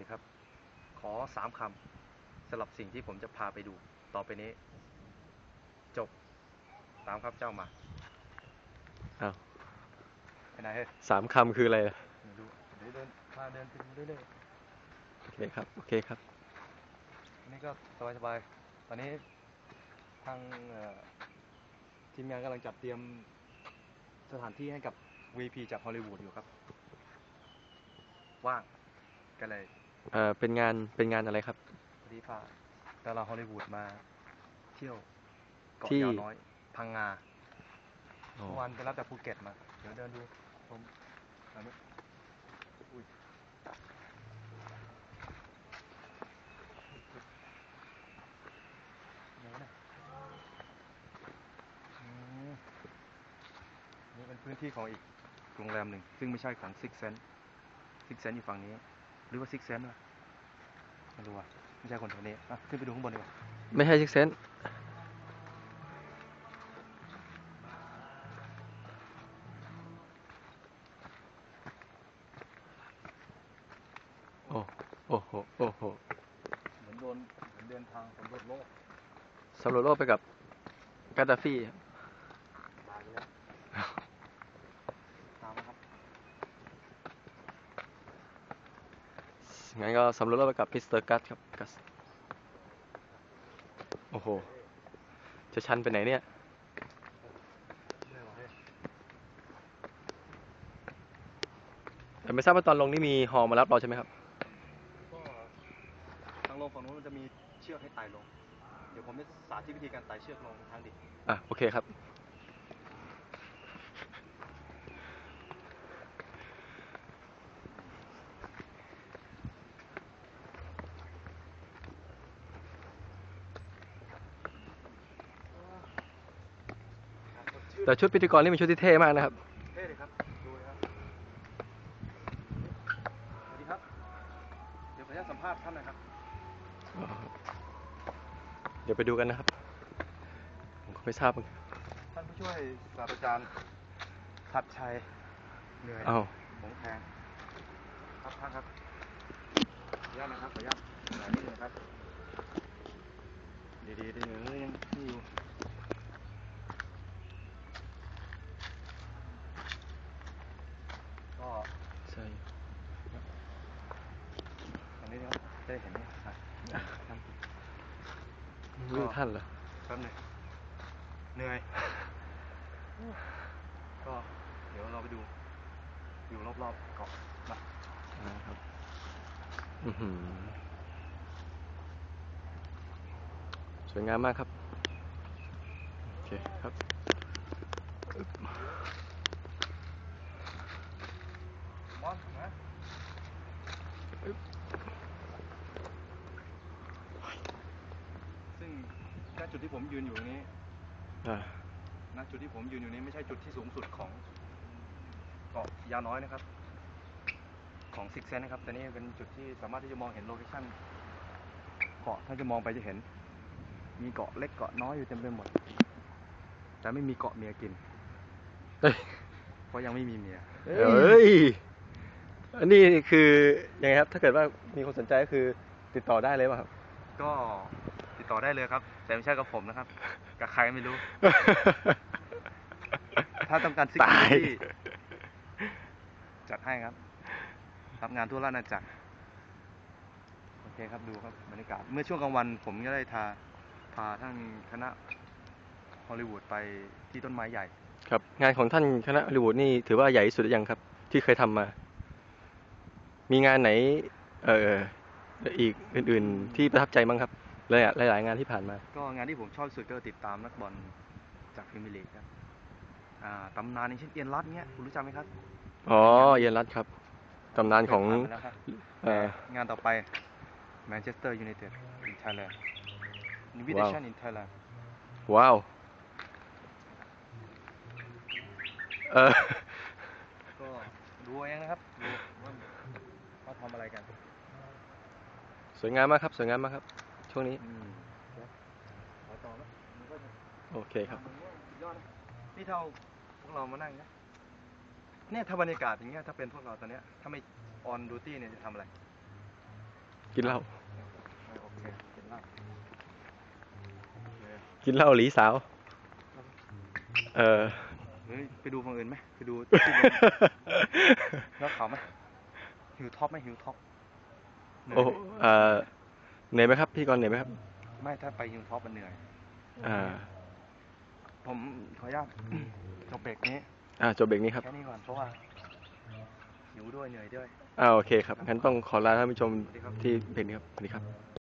เลยครับ ขอสามคำสำหรับสิ่งที่ผมจะพาไปดู ต่อไปนี้ จบตามครับเจ้ามาอ้าวไปไหนเฮ้ยสามคำคืออะไรล่ะไม่รู้เดี๋ยวเดินพาเดินไปดูเรื่อยโอเคครับ โอเคครับ ๆอันนี้ก็สบายๆตอนนี้ทางเอ่อทีมงานกำลังจัดเตรียมสถานที่ให้กับ VP จากฮอลลีวูดอยู่ครับ ว่างก็เลย เอ่อเป็นงานเป็นงานอะไรครับพอดีพาดาราฮอลลีวูดมา เที่ยวเกาะที่ ยาวน้อย พังงาอ๋อเมื่อวานไปรับจากภูเก็ตมา เดี๋ยวเดินดูผมอันนี้อุ้ยไหนวะเนี่ยอืมนี่เป็นพื้นที่ของอีกโรงแรมหนึ่ง ซึ่งไม่ใช่ของ Six Sense Six Sense อยู่ฝั่งนี้ หรือว่า Six Sense วะไม่รู้ว่ะไม่ใช่คนแถวนี้อะขึ้นไปดูข้างบนดีกว่าไม่ใช่ซิกเซนโอ้โอ้โหโอ้โหเหมือนโดนเหมือนเดินทางสำรวจโลกสำรวจโลกไปกับกาตาฟี่ ตายไปแล้วตามมาครับ งั้นก็สำรวจโลกไปกับมิสเตอร์กัสครับกัสโอ้โห จะชันไปไหนเนี่ยเรื่องของเฮ้ยแต่ไม่ทราบว่าตอนลงนี่มีฮอมารับเราใช่ไหมครับก็ทางลงฝั่งนู้นมันจะมีเชือกให้ไต่ลง เดี๋ยวผมจะสาธิตวิธีการไต่เชือกลงทางดินอะ โอเคครับ แต่ชุดพิธีกรนี่เป็นชุดที่เท่มากนะครับ เท่เลยครับ ดูเลยครับ สวัสดีครับ เดี๋ยวขออนุญาตสัมภาษณ์ท่านหนะครับ เดี๋ยวไปดูกันนะครับ ผมก็ไม่ทราบเหมือนกันท่านผู้ช่วยศาสตราจารย์ทัดชัย เหนื่อยอ้าวผมแพงครับท่านครับ ขออนุญาตนะครับ ขออนุญาตหลายนิดนึงครับ ดีๆดีๆเออยังนี่อยู่ ก็ ใช่ ตอนนี้นะครับ ได้เห็นไหมอะครับนี่ท่านเหรอแป๊บหนึงเหนื่อย ก็เดี๋ยวเราไปดู อยู่รอบๆเกาะมานะครับอื้อหือสวยงามมากครับ โอเคครับอึ๊บมอนนะซึ่งณ จุดที่ผมยืนอยู่นี้อ่าณจุดที่ผมยืนอยู่นี้ไม่ใช่จุดที่สูงสุดของเกาะยาวน้อยนะครับ ของซิกเซนนะครับแต่นี่เป็นจุดที่สามารถที่จะมองเห็นโลเคชั่นเกาะถ้าจะมองไปจะเห็น มีเกาะเล็กเกาะน้อยอยู่เต็มไปหมด แต่ไม่มีเกาะเมียกินเอ้ยเพราะยังไม่มีเมียเอ้ยอันนี้คือยังไงครับ ถ้าเกิดว่ามีคนสนใจก็คือติดต่อได้เลยป่ะครับ ก็ ติดต่อได้เลยครับ แต่ไม่ใช่กับผมนะครับ กับใครไม่รู้ ถ้าต้องการซิกตายที่จัดให้ครับรับงานทั่วราชอาณาจักรโอเคครับดูครับบรรยากาศ เมื่อช่วงกลางวันผมก็ได้พาพาท่านคณะฮอลลีวูดไปที่ต้นไม้ใหญ่ ครับ งานของท่านคณะฮอลลีวูดนี่ถือว่าใหญ่ที่สุดหรือยังครับ ที่เคยทำมา มีงานไหน เอ่ออีกอื่น ๆ ที่ประทับใจบ้างครับ หลายหลาย ๆ งานที่ผ่านมา ก็งานที่ผมชอบที่สุดก็ติดตามนักบอลจากพรีเมียร์ลีกครับอ่าตำนานอย่างเช่นเอียนรัตน์เนี้ยคุณรู้จักไหมครับอ๋อเอียนรัตครับตำนานของเคยผ่ไปแล้วครับเอ่อ งานต่อไปแมนเชสเตอร์ยูไนเต็ด in Thailand invitation in Thailand ว้าวเออ ก็ดูเอาเองนะครับดูว่าเขาทำอะไรกัน สวยงามมากครับ สวยงามมากครับ ช่วงนี้อืมขอต่อแล้วมันก็จะโอเคครับมันก็สุดยอดนะนี่เท่าพวกเรามานั่งเนี่ยเนี่ยถ้าบรรยากาศอย่างเงี้ยถ้าเป็นพวกเราตอนเนี้ยถ้าไม่ออนดูตี้เนี่ยจะทำอะไร กินเหล้าโอเคเป็นเหล้าโอเคกินเหล้าหลีสาว เออเฮ้ยไปดูฝั่งอื่นไหมไปดูที่เมืองยอดเขาไหมหิวท็อปไหมหิวท็อปเหนื่อยโอ้ไหมเอ่อ เหนื่อยไหมครับพี่กรณ์เหนื่อยไหมครับ ไม่ถ้าไปฮิวท็อปมันเหนื่อย อ่า ผมขออนุญาตจบเบรกนี้ อ่าจบเบรกนี้ครับ แค่นี้ก่อนเพราะว่าหิวด้วยเหนื่อยด้วย อ่าโอเคครับงั้นต้องขอลาท่านผู้ชมสวัสดีครับที่เพจนี้ครับสวัสดีครับ